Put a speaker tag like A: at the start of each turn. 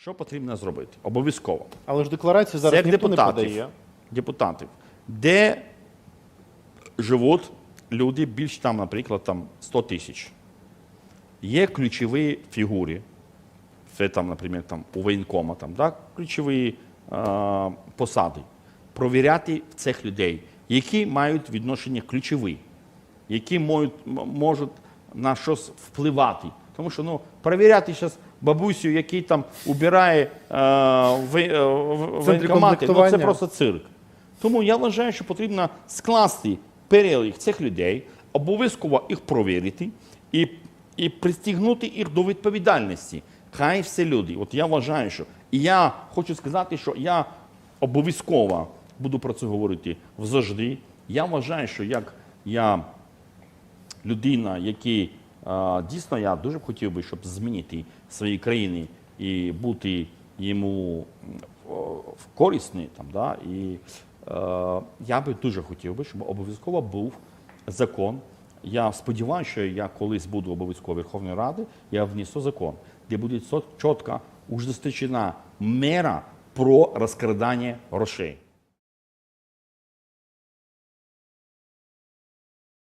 A: Що потрібно зробити? Обов'язково.
B: Але ж декларацію зараз ніхто не
A: депутатів,
B: подає.
A: депутатів, де живуть люди більш там, наприклад, там 100 тисяч. Є ключові фігури, це там, наприклад, там, у воєнкома, там, да? ключові е, посади. Провіряти цих людей, які мають відношення ключові, які можуть, можуть на щось впливати. Тому що ну, перевіряти зараз бабусю, який там убирає е, в, е, в, в ну, це просто цирк. Тому я вважаю, що потрібно скласти перелік цих людей, обов'язково їх провірити і, і пристігнути їх до відповідальності. Хай всі люди. От я вважаю, що і я хочу сказати, що я обов'язково буду про це говорити завжди. Я вважаю, що як я людина, який дійсно я дуже б хотів би, щоб змінити свої країни і бути йому в- корисний там, да, і е, я би дуже хотів би, щоб обов'язково був закон. Я сподіваюся, що я колись буду обов'язково Верховної Ради, я внесу закон, де буде чітко ужесточена мера про розкрадання грошей.